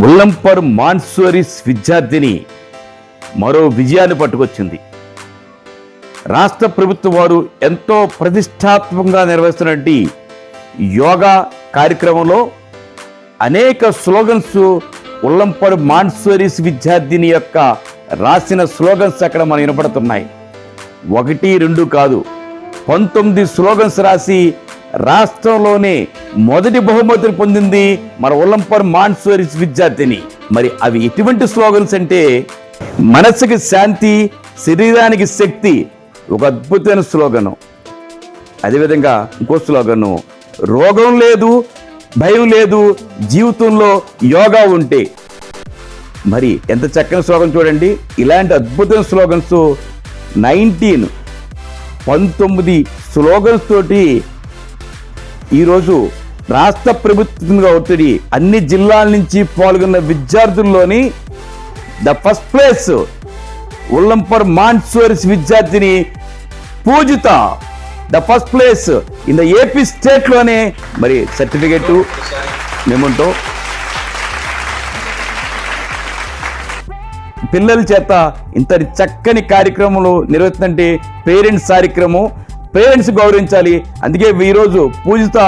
ఉల్లంపర్ మాన్సోరిస్ విద్యార్థిని మరో విజయాన్ని పట్టుకొచ్చింది. రాష్ట్ర ప్రభుత్వం వారు ఎంతో ప్రతిష్టాత్మకంగా నిర్వహిస్తున్నటువంటి యోగా కార్యక్రమంలో అనేక స్లోగన్స్ ఉల్లంపర్ మాన్సోరిస్ విద్యార్థిని యొక్క రాసిన స్లోగన్స్ అక్కడ మనకు వినపడుతున్నాయి. ఒకటి రెండు కాదు. పంతొమ్మిది స్లోగన్స్ రాసి రాష్ట్రంలోనే మొదటి బహుమతిని పొందింది మన ఉల్లంపర్ మాన్సోరిస్ విద్యార్థిని. మరి అవి ఎటువంటి స్లోగన్స్ అంటే మనసుకి శాంతి శరీరానికి శక్తి ఒక అద్భుతమైన స్లోగను. అదేవిధంగా ఇంకో స్లోగను రోగం లేదు భయం లేదు జీవితంలో యోగా ఉంటే. మరి ఎంత చక్కని స్లోగన్ చూడండి. ఇలాంటి అద్భుతమైన స్లోగన్స్ నైన్టీన్ పంతొమ్మిది స్లోగన్స్ తోటి ఈరోజు రాష్ట్ర ప్రభుత్వంగా ఒత్తిడి అన్ని జిల్లాల నుంచి పాల్గొన్న విద్యార్థుల్లోని ద ఫస్ట్ ప్లేస్ ఉల్లంపర్ మాన్సోరిస్ విద్యార్థిని Poojitha. The first place in the AP స్టేట్లోనే మరి సర్టిఫికెట్ మేముంటాం. పిల్లల చేత ఇంత చక్కని కార్యక్రమాలు నిర్వహిస్తుంటే పేరెంట్స్ కార్యక్రమం పేరెంట్స్ గౌరవించాలి. అందుకే ఈరోజు పూజిత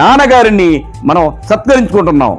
నాన్నగారిని మనం సత్కరించుకుంటున్నాం.